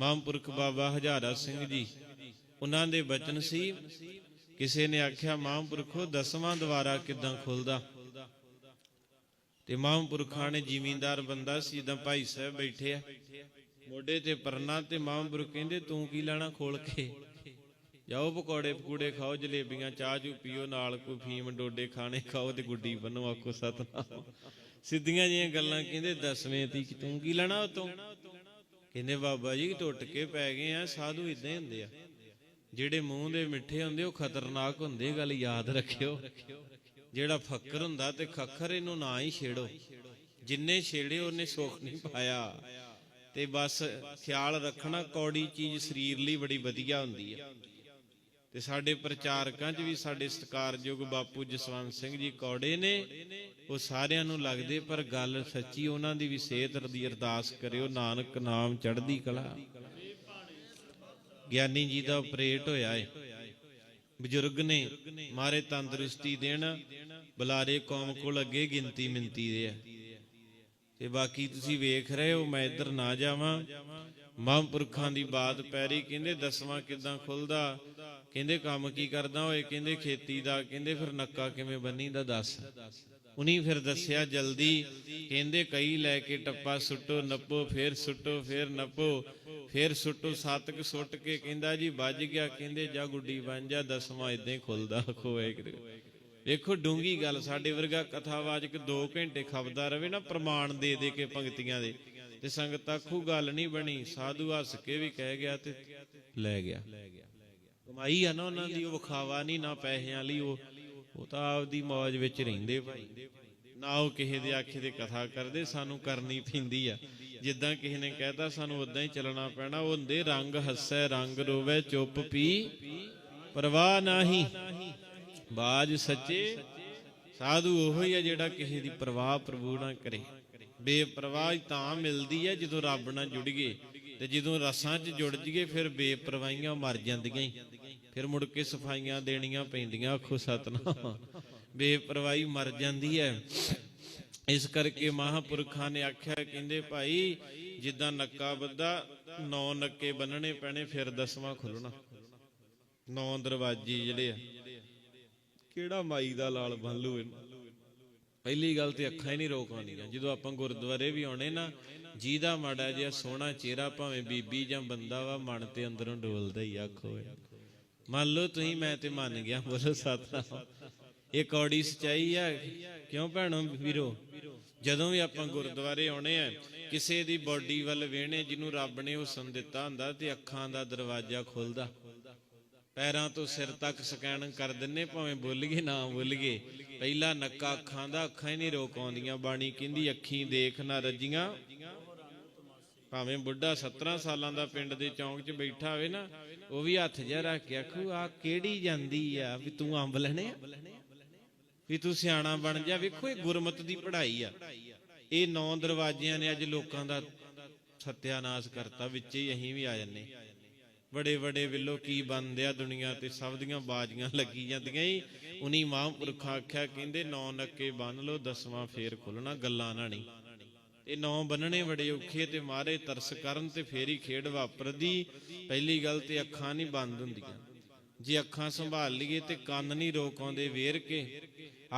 ਮਹਾਂਪੁਰਖ ਬਾਬਾ ਹਜ਼ਾਰਾ ਸਿੰਘ ਜੀ, ਉਹਨਾਂ ਦੇ ਬਚਨ ਸੀ, ਕਿਸੇ ਨੇ ਆਖਿਆ ਮਹਾਂਪੁਰਖੋ ਦਸਵਾਂ ਦਵਾਰਾ ਕਿਦਾਂ ਖੁੱਲਦਾ? ਤੇ ਮਹਾਂਪੁਰਖਾਂ ਨੇ ਜ਼ਿਮੀਂਦਾਰ ਬੰਦਾ ਸੀ ਜਿੱਦਾਂ ਭਾਈ ਸਾਹਿਬ ਬੈਠੇ ਆ, ਮੋਢੇ ਤੇ ਪਰਨਾ ਤੇ ਮਹਾਂਪੁਰਖ ਕਹਿੰਦੇ, ਤੂੰ ਕੀ ਲੈਣਾ ਖੋਲ ਕੇ? ਜਾਓ ਪਕੌੜੇ ਪਕੂੜੇ ਖਾਓ, ਜਲੇਬੀਆਂ, ਚਾਹ ਚੂ ਪੀਓ, ਨਾਲ ਕੋਈ ਫੀਮ, ਡੋਡੇ ਖਾਣੇ ਖਾਓ ਤੇ ਗੁੱਡੀ ਬੰਨੋ ਆਖੋ ਸਤਨਾਮ। ਸਿੱਧੀਆਂ ਜੀਆਂ ਗੱਲਾਂ ਕਹਿੰਦੇ, ਦਸਵੇਂ ਤੀ ਤੂੰ ਕੀ ਲੈਣਾ ਉਤੋਂ? ਕਹਿੰਦੇ ਬਾਬਾ ਜੀ ਟੁੱਟ ਕੇ ਪੈ ਗਏ ਆ, ਸਾਧੂ ਇਦਾਂ ਹੀ ਹੁੰਦੇ ਆ। ਜਿਹੜੇ ਮੂੰਹ ਦੇ ਮਿੱਠੇ ਹੁੰਦੇ, ਉਹ ਖਤਰਨਾਕ ਹੁੰਦੇ ਗੱਲ ਯਾਦ ਰੱਖਿਓ। ਜਿਹੜਾ ਫੱਕਰ ਹੁੰਦਾ ਤੇ ਖੱਖਰ ਇਹਨੂੰ ਨਾ ਹੀ ਛੇੜੋ। ਜਿੰਨੇ ਛੇੜੇ, ਉਹਨੇ ਸੁੱਖ ਨਹੀਂ ਪਾਇਆ। ਤੇ ਬਸ ਖਿਆਲ ਰੱਖਣਾ, ਕੌੜੀ ਚੀਜ਼ ਸਰੀਰ ਲਈ ਬੜੀ ਵਧੀਆ ਹੁੰਦੀ ਹੈ ਤੇ ਸਾਡੇ ਪ੍ਰਚਾਰਕਾਂ 'ਚ ਵੀ ਸਾਡੇ ਸਤਿਕਾਰਯੋਗ ਬਾਪੂ ਜਸਵੰਤ ਸਿੰਘ ਜੀ ਕੌੜੇ ਨੇ। ਉਹ ਸਾਰਿਆਂ ਨੂੰ ਲੱਗਦੇ, ਪਰ ਗੱਲ ਸੱਚੀ ਉਹਨਾਂ ਦੀ ਵੀ ਸਿਹਤ ਦੀ ਅਰਦਾਸ ਕਰਿਓ, ਨਾਨਕ ਨਾਮ ਚੜ੍ਹਦੀ ਕਲਾ। ਗਿਆਨੀ ਜੀ ਦਾ ਆਪਰੇਟ ਹੋਇਆ ਏ। ਬਜ਼ੁਰਗ ਨੇ ਮਾਰੇ ਤੰਦਰੁਸਤੀ ਦੇਣ, ਬੁਲਾਰੇ ਕੌਮ ਕੋਲ ਅੱਗੇ ਗਿਣਤੀ ਮਿੰਤੀ ਦੇ ਆ। ਤੇ ਬਾਕੀ ਤੁਸੀਂ ਵੇਖ ਰਹੇ ਹੋ, ਮੈਂ ਇੱਧਰ ਨਾ ਜਾਵਾਂ। ਮਹਾਂਪੁਰਖਾਂ ਦੀ ਬਾਤ ਪੈਰੀ, ਕਹਿੰਦੇ ਦਸਵਾਂ ਕਿਦਾਂ ਖੁੱਲਦਾ? ਕਹਿੰਦੇ ਕੰਮ ਕੀ ਕਰਦਾ ਹੋਏ ਕਹਿੰਦੇ ਖੇਤੀ ਦਾ, ਕਹਿੰਦੇ ਫਿਰ ਨੱਕਾ ਕਿਵੇਂ ਬੰਨੀ ਦਾ ਦੱਸ? ਉਨੀ ਫਿਰ ਦੱਸਿਆ ਜਲਦੀ, ਕਹਿੰਦੇ ਕਈ ਲੈ ਕੇ ਟੱਪਾ ਸੁੱਟੋ, ਨੱਪੋ, ਫੇਰ ਸੁੱਟੋ, ਫੇਰ ਨੱਪੋ, ਫੇਰ ਸੁੱਟੋ ਸਤਕ ਸੁੱਟ ਕੇ ਕਹਿੰਦਾ ਜੀ ਵੱਜ ਗਿਆ, ਕਹਿੰਦੇ ਜਾ ਗੁੱਡੀ ਬਣ ਜਾ, ਦਸਵਾਂ ਇਦਾਂ ਹੀ ਖੁੱਲਦਾ ਖੋਏ ਕਿਤੇ ਵੇਖੋ ਡੂੰਗੀ ਗੱਲ, ਸਾਡੇ ਵਰਗਾ ਕਥਾਵਾਚਕ 2 ਘੰਟੇ ਖਪਦਾ ਰਵੇ ਨਾ, ਪ੍ਰਮਾਣ ਦੇ ਦੇ ਕੇ ਪੰਕਤੀਆਂ ਦੇ। ਤੇ ਸੰਗਤ ਆਖੂ, ਗੱਲ ਨਹੀਂ ਬਣੀ, ਸਾਧੂ ਹੱਸ ਕੇ ਵੀ ਕਹਿ ਗਿਆ ਤੇ ਲੈ ਗਿਆ। ਕਮਾਈ ਆ ਨਾ ਉਹਨਾਂ ਦੀ, ਉਹ ਵਿਖਾਵਾ ਨਹੀਂ ਨਾ ਪੈਸਿਆਂ ਲਈ, ਉਹ ਉਹ ਤਾਂ ਆਪਦੀ ਮौज ਵਿੱਚ ਰਹਿੰਦੇ ਭਾਈ। ਨਾ ਉਹ ਕਿਸੇ ਦੇ ਆਖੇ ਦੇ ਕਥਾ ਕਰਦੇ, ਸਾਨੂੰ ਕਰਨੀ ਪੈਂਦੀ ਆ। ਜਿੱਦਾਂ ਕਿਸੇ ਨੇ ਕਹਿਤਾ, ਸਾਨੂੰ ਉਦਾਂ ਹੀ ਚੱਲਣਾ ਪੈਣਾ। ਉਹ ਹੁੰਦੇ, ਰੰਗ ਹੱਸੈ, ਰੰਗ ਰੋਵੇ, ਚੁੱਪ ਪੀ, ਪਰਵਾਹ ਨਹੀਂ। ਬਾਜ ਸੱਚੇ। ਸਾਧੂ ਉਹ ਹੀ ਆ ਜਿਹੜਾ ਕਿਸੇ ਦੀ ਪਰਵਾਹ, ਪ੍ਰਭੂ ਨਾ ਕਰੇ। ਬੇਪਰਵਾਹ ਤਾਂ ਮਿਲਦੀ ਹੈ ਜਦੋਂ ਰੱਬ ਨਾਲ ਜੁੜ ਗਏ ਤੇ ਜਦੋਂ ਰਸਾਂ 'ਚ ਜੁੜ ਜੀਏ, ਫਿਰ ਬੇਪਰਵਾਹੀਆਂ ਮਰ ਜਾਂਦੀਆਂ ਹੀ। ਫਿਰ ਮੁੜ ਕੇ ਸਫਾਈਆਂ ਦੇਣੀਆਂ ਪੈਂਦੀਆਂ, ਆਖੋ ਸਤਨਾਮ। ਬੇਪਰਵਾਹੀ ਮਰ ਜਾਂਦੀ ਹੈ। ਇਸ ਕਰਕੇ ਮਹਾਪੁਰਖਾਂ ਨੇ ਆਖਿਆ, ਕਹਿੰਦੇ ਭਾਈ, ਜਿੱਦਾਂ ਨੱਕਾ ਬੱਧਾ, ਨੌ ਨੱਕੇ ਬੰਨਣੇ ਪੈਣੇ, ਫਿਰ ਦਸਵਾਂ ਖੁੱਲਣਾ ਨੌ ਦਰਵਾਜ਼ੇ ਜਿਹੜੇ ਆ। ਕਿਹੜਾ ਮਾਈ ਦਾ ਲਾਲ ਬੰਨ ਲੂ ਇਹਨੂੰ? ਪਹਿਲੀ ਗੱਲ ਤੇ ਅੱਖਾਂ ਹੀ ਨਹੀਂ ਰੋਕ ਜਦੋਂ ਆਪਾਂ ਗੁਰਦੁਆਰੇ ਵੀ ਆਉਣੇ ਨਾ ਜਿਹਦਾ ਮਾੜਾ ਜਿਹਾ ਸੋਹਣਾ ਚਿਹਰਾ ਭਾਵੇਂ ਬੀਬੀ ਜਾਂ ਬੰਦਾ ਵਾ, ਮਨ ਤੇ ਅੰਦਰੋਂ ਡੋਲਦਾ ਹੀ ਆਖੋ ਮੰਨ ਲਓ ਤੁਸੀਂ, ਮੈਂ ਤੇ ਮੰਨ ਗਿਆ, ਬੋਲੋ ਸਤਨਾਮ। ਇਹ ਕੌੜੀ ਸਚਾਈ ਆ। ਕਿਉਂ ਭੈਣੋ ਵੀਰੋ? ਜਦੋਂ ਵੀ ਆਪਾਂ ਗੁਰਦੁਆਰੇ ਆਉਣੇ ਆ, ਕਿਸੇ ਦੀ ਬਾਡੀ ਵੱਲ ਵੇਹਣੇ ਜਿਹਨੂੰ ਰੱਬ ਨੇ ਹੁਸਨ ਦਿੱਤਾ ਹੁੰਦਾ ਤੇ ਅੱਖਾਂ ਦਾ ਦਰਵਾਜ਼ਾ ਖੁੱਲਦਾ। ਪੈਰਾਂ ਤੋਂ ਸਿਰ ਤੱਕ ਸਕੈਨ ਕਰ ਦਿੰਨੇ, ਭਾਵੇਂ ਬੋਲੀਏ ਨਾ ਬੋਲੀਏ ਪਹਿਲਾ ਨੱਕਾ ਅੱਖਾਂ ਦਾ ਅੱਖਾਂ ਹੀ ਨਹੀਂ ਰੋਕ ਆਉਂਦੀਆਂ ਬਾਣੀ ਕਹਿੰਦੀ, ਅੱਖੀਂ ਦੇਖ ਨਾ ਰੱਜੀਆਂ। ਭਾਵੇਂ ਬੁੱਢਾ 17 ਸਾਲਾਂ ਦਾ ਪਿੰਡ ਦੇ ਚੌਂਕ 'ਚ ਬੈਠਾ ਹੋਵੇ ਨਾ, ਉਹ ਵੀ ਹੱਥ ਜਿਹਾ ਰੱਖ ਕੇ ਆਖੂ ਆ ਕਿਹੜੀ ਜਾਂਦੀ ਆ? ਵੀ ਤੂੰ ਅੰਬ ਲੈਣੇ ਆ? ਵੀ ਤੂੰ ਸਿਆਣਾ ਬਣ ਜਾ? ਵੇਖੋ, ਇਹ ਗੁਰਮਤ ਦੀ ਪੜ੍ਹਾਈ ਆ। ਇਹ ਨੌ ਦਰਵਾਜ਼ਿਆਂ ਨੇ ਅੱਜ ਲੋਕਾਂ ਦਾ ਸਤਿਆਨਾਸ਼ ਕਰਤਾ, ਵਿੱਚ ਹੀ ਅਸੀਂ ਵੀ ਆ ਜੰਨੇ ਬੜੇ ਬੜੇ ਵਿੱਲੋ ਕੀ ਬੰਦੇ ਆ ਦੁਨੀਆ ਤੇ ਸਭ ਦੀਆਂ ਬਾਜੀਆਂ ਲੱਗੀ ਜਾਂਦੀਆਂ ਹੀ ਉਨੀ ਮਹਾਂਪੁਰਖਾਂ ਆਖਿਆ, ਕਹਿੰਦੇ, ਨੌ ਨੱਕੇ ਬੰਨ ਲਓ, ਦਸਵਾਂ ਫੇਰ ਖੁੱਲਣਾ ਗੱਲਾਂ ਨਾ। ਨਹੀਂ ਤੇ ਨੌ ਬੰਨਣੇ ਬੜੇ ਔਖੇ ਤੇ ਮਾਰੇ, ਤਰਸ ਕਰਨ ਤੇ ਫੇਰ ਖੇਡ ਵਾਪਰਦੀ। ਪਹਿਲੀ ਗੱਲ ਤੇ ਅੱਖਾਂ ਨਹੀਂ ਬੰਦ ਹੁੰਦੀਆਂ। ਜੇ ਅੱਖਾਂ ਸੰਭਾਲ ਲਈਏ ਤੇ ਕੰਨ ਨਹੀਂ ਰੋਕ ਆਉਂਦੇ ਵੇਰ ਕੇ।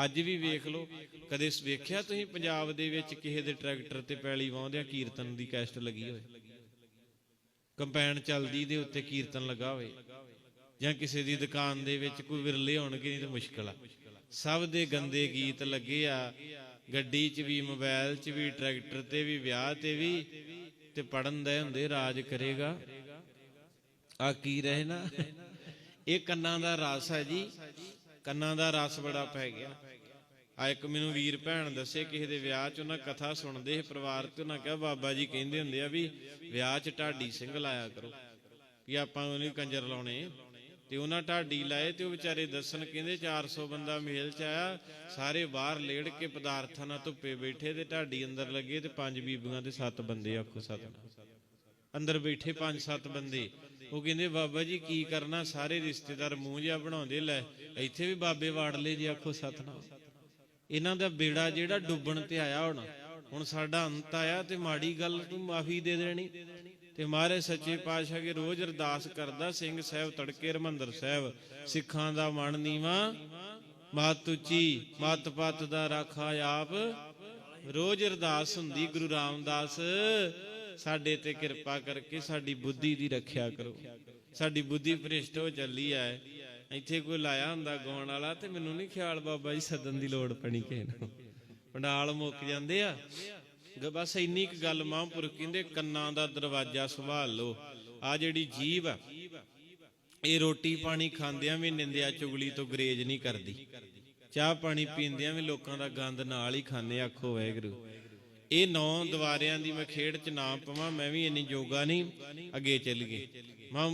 ਅੱਜ ਵੀ ਵੇਖ ਲਓ, ਕਦੇ ਵੇਖਿਆ ਤੁਸੀਂ ਪੰਜਾਬ ਦੇ ਵਿੱਚ ਕਿਸੇ ਦੇ ਟਰੈਕਟਰ ਤੇ ਪੈਲੀ ਵਾਉਂਦਿਆਂ ਕੀਰਤਨ ਦੀ ਕੈਸਟ ਲੱਗੀ ਹੋਵੇ ਕੰਪੈਨ ਚੱਲਦੀ ਦੇ ਉੱਤੇ ਕੀਰਤਨ ਲੱਗਾ ਹੋਵੇ। ਜਾਂ ਕਿਸੇ ਦੀ ਦੁਕਾਨ ਦੇ ਵਿੱਚ ਕੋਈ ਵਿਰਲੇ ਹੋਣਗੇ ਨਹੀਂ ਤਾਂ ਮੁਸ਼ਕਲ ਆ। ਸਭ ਦੇ ਗੰਦੇ ਗੀਤ ਲੱਗੇ ਆ। ਗੱਡੀ 'ਚ ਵੀ ਮੋਬਾਈਲ 'ਚ ਵੀ, ਟਰੈਕਟਰ ਤੇ ਵੀ, ਵਿਆਹ ਤੇ ਵੀ, ਤੇ ਪੜਨ ਦੇ ਹੁੰਦੇ, ਰਾਜ ਕਰੇਗਾ। ਆ ਕੀ ਰਹੇ ਨਾ? ਇਹ ਕੰਨਾਂ ਦਾ ਰਸ ਹੈ ਜੀ। ਕੰਨਾਂ ਦਾ ਰਸ ਬੜਾ ਪੈ ਗਿਆ। ਆ ਇੱਕ ਮੈਨੂੰ ਵੀਰ ਭੈਣ ਦੱਸੇ ਕਿਸੇ ਦੇ ਵਿਆਹ 'ਚ ਉਹਨਾਂ ਕਥਾ ਸੁਣਦੇ ਸੀ ਪਰਿਵਾਰ ਤੇ ਉਹਨਾਂ ਕਿਹਾ ਬਾਬਾ ਜੀ ਕਹਿੰਦੇ ਹੁੰਦੇ ਆ ਵੀ ਵਿਆਹ 'ਚ ਢਾਡੀ ਸਿੰਘ ਲਾਇਆ ਕਰੋ ਕਿ ਆਪਾਂ ਉਹਨੂੰ ਕੰਜਰ ਲਾਉਣੇ ਤੇ ਉਹਨਾਂ ਢਾਡੀ ਲਾਏ ਤੇ ਉਹ ਵਿਚਾਰੇ ਦੱਸਣ ਕਹਿੰਦੇ 400 ਬੰਦਾ ਮੇਲ 'ਚ ਆਇਆ, ਸਾਰੇ ਬਾਹਰ ਲੇੜ ਕੇ ਪਦਾਰਥਾਂ ਨਾਲ ਧੁੱਪੇ ਬੈਠੇ ਤੇ ਢਾਡੀ ਅੰਦਰ ਲੱਗੇ ਤੇ ਪੰਜ ਬੀਬੀਆਂ ਤੇ ਸੱਤ ਬੰਦੇ ਆਖੋ ਸੱਤ। ਅੰਦਰ ਬੈਠੇ ਪੰਜ ਸੱਤ ਬੰਦੇ। ਉਹ ਕਹਿੰਦੇ ਬਾਬਾ ਜੀ ਕੀ ਕਰਨਾ, ਸਾਰੇ ਰਿਸ਼ਤੇਦਾਰ ਮੂੰਹ ਜਿਹਾ ਬਣਾਉਂਦੇ ਲੈ, ਇੱਥੇ ਵੀ ਬਾਬੇ ਵਾੜ ਲਏ ਜੀ ਆਖੋ ਸਤਨਾਮ। ਇਹਨਾਂ ਦਾ ਬੇੜਾ ਜਿਹੜਾ ਡੁੱਬਣ ਤੇ ਆਇਆ ਹੁਣ ਹੁਣ ਸਾਡਾ ਅੰਤ ਆਇਆ ਤੇ ਮਾੜੀ ਗੱਲ ਤੂੰ ਮਾਫੀ ਦੇ ਦੇਣੀ। ਤੇ ਮਹਾਰਾਜ ਸੱਚੇ ਪਾਤਸ਼ਾਹ ਕੇ ਰੋਜ਼ ਅਰਦਾਸ ਕਰਦਾ, ਸਿੰਘ ਸਾਹਿਬ ਤੜਕੇ ਹਰਮੰਦਰ ਸਾਹਿਬ, ਸਿੱਖਾਂ ਦਾ ਮਨ ਨੀਵਾ ਮਹਤ ਉੱਚੀ, ਮਤ ਪਤ ਦਾ ਰਾਖਾ ਆਪ। ਰੋਜ਼ ਅਰਦਾਸ ਹੁੰਦੀ, ਗੁਰੂ ਰਾਮਦਾਸ, ਸਾਡੇ ਤੇ ਕਿਰਪਾ ਕਰਕੇ ਸਾਡੀ ਬੁੱਧੀ ਦੀ ਰੱਖਿਆ ਕਰੋ। ਸਾਡੀ ਬੁੱਧੀ ਭ੍ਰਿਸ਼ਟ ਹੋ ਚੱਲੀ ਹੈ ਇੱਥੇ ਕੋਈ ਲਾਇਆ ਹੁੰਦਾ ਗਾਉਣ ਵਾਲਾ ਤੇ ਮੈਨੂੰ ਨਹੀਂ ਖਿਆਲ ਬਾਬਾ ਜੀ ਸੱਦਣ ਦੀ ਲੋੜ ਪਣੀ ਕਿਸੇ ਨੂੰ। ਪੰਡਾਲ ਮੁੱਕ ਜਾਂਦੇ ਆ। ਬਸ ਇੰਨੀ ਕੁ ਗੱਲ ਮਹਾਂਪੁਰਖ ਕਹਿੰਦੇ, ਕੰਨਾਂ ਦਾ ਦਰਵਾਜ਼ਾ ਸੰਭਾਲ ਲਓ। ਆ ਜਿਹੜੀ ਜੀਭ ਆ, ਇਹ ਰੋਟੀ ਪਾਣੀ ਖਾਂਦਿਆਂ ਵੀ ਨਿੰਦਿਆ, ਚੁਗਲੀ ਤੋਂ ਗਰੇਜ ਨਹੀਂ ਕਰਦੀ। ਚਾਹ ਪਾਣੀ ਪੀਂਦਿਆਂ ਵੀ ਲੋਕਾਂ ਦਾ ਗੰਦ ਨਾਲ ਹੀ ਖਾਂਦੇ ਆਖੋ ਵਾਹਿਗੁਰੂ। ਇਹ ਨੌ ਦੁਆਰਿਆਂ ਦੀ ਮੈਂ ਖੇਡ ਚ ਨਾ ਪਵਾਂ, ਮੈਂ ਵੀ ਇੰਨੀ ਜੋਗਾ ਨਹੀਂ, ਅੱਗੇ ਚੱਲ ਗਏ ਮਾਂ